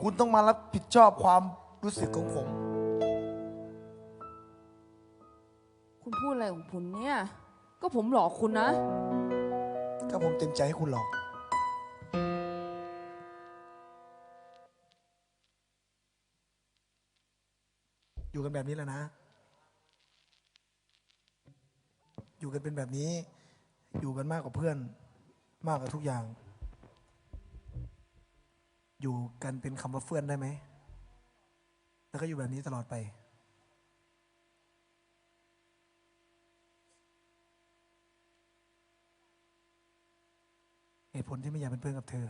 คุณต้องมารับผิดชอบความรู้สึกของผม คุณพูดอะไรของคุณเนี่ย ก็ผมหลอกคุณนะก็ผมเต็มใจให้คุณหรอก อยู่กันแบบนี้แหล้วนะ อยู่กันเป็นแบบนี้ อยู่กันมากกว่าเพื่อน มากกว่าทุกอย่าง อยู่กันเป็นคำว่าเฟื่อนได้ไหม แล้วก็อยู่แบบนี้ตลอดไป เหตุผลที่ไม่อยากเป็นเพื่อนกับเธอ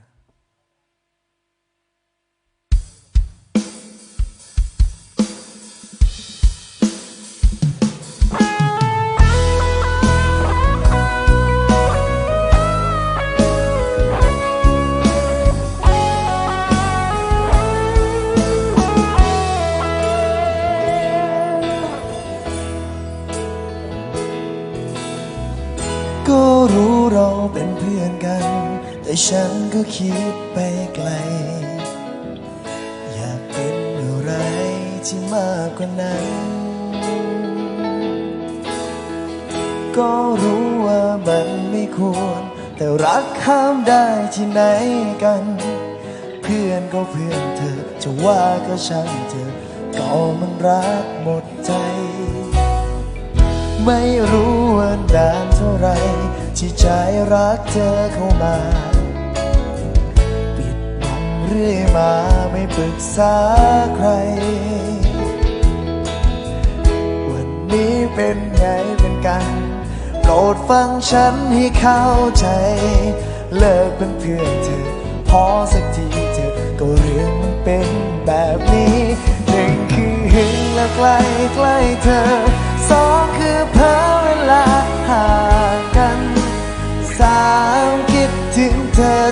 พื่อนกัน แต่ฉันก็คิดไปไกล อยากเป็นอะไรที่มากกว่านั้น ก็รู้ว่ามันไม่ควร แต่รักข้ามได้ที่ไหนกัน เพื่อนก็เพื่อนเธอ จะว่าก็ช่างเธอ ก็มันรักหมดใจ ไม่รู้ว่านานเท่าไร ที่ใจรักเธอเข้ามา ปิดบังเรื่อยมาไม่ปรึกษาใคร วันนี้เป็นไงเป็นกันโปรดฟังฉันให้เข้าใจ เลิกเป็นเพื่อนเธอ พอสักทีเธอก็เรื่องมันเป็นแบบนี้หนึ่งคือหึงและใกล้ใกล้เธอสองคือเพ้อ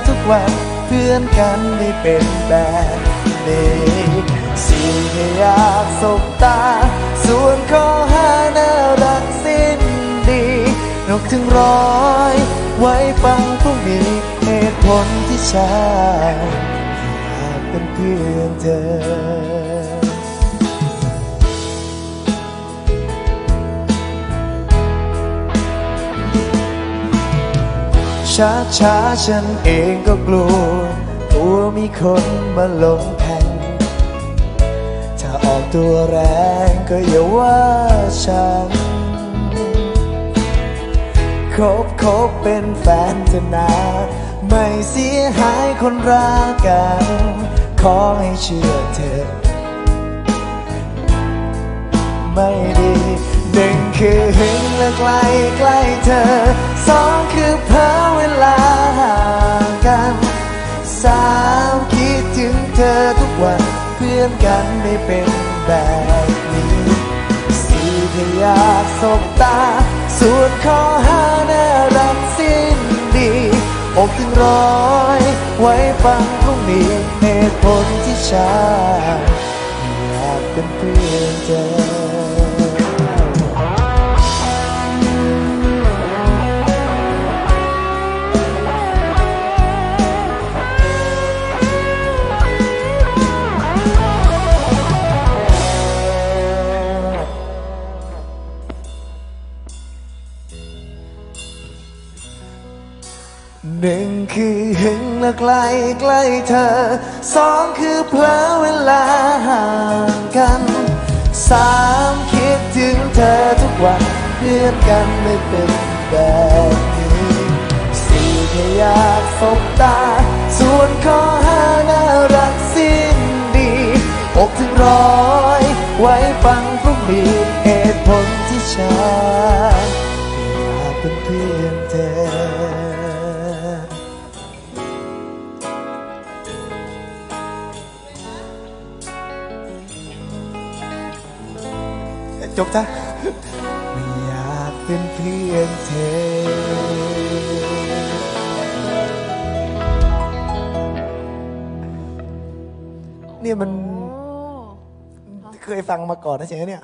ทุกวันเพื่อนกันไม่เป็นแบบนี้สิ่งที่อยากสบตา ส่วนข้อห้าน่ารักสิ้นดีนกถึงร้อย ไว้ฟังผู้มีเหตุผลที่ฉันอยากเป็นเพื่อนเธอ ช้าช้าฉันเองก็กลัวกลัวมีคนมาลงแทงถ้าออกตัวแรงก็อย่าว่าฉัน คบคบเป็นแฟนเธอนาไม่เสียหายคนรักกัน ขอให้เชื่อเธอ ไม่ดีหนึ่งคือหึงและใกล้ใกล้เธอสองคือ อนกันไม่เป็นแบบนี้สี่ถ้าอยากสบตาส่วนข้อหาน่ารักสิ้นดีอกถึงร้อยไว้ฟังพรุ่งนี้เหตุผลที่ชาอยากเป็นเพื่อนเธอ หนึ่งคือหึงและใกล้ใกล้เธอสองคือเพลอเวลาห่างกันสามคิดถึงเธอทุกวันเพื่อนกันไม่เป็นแบบนี้สี่แค่อยากสบตา ส่วนข้อห้าน่ารักสิ้นดีอกถึงร้อยไว้ฟังพรุ่งนี้เหตุผลที่ฉัน จบจ้ะไม่อยากเป็นเพื่อนเธอเนี่ยมันโอ้เคยฟังมาก่อนนะเจ๊เนี่ย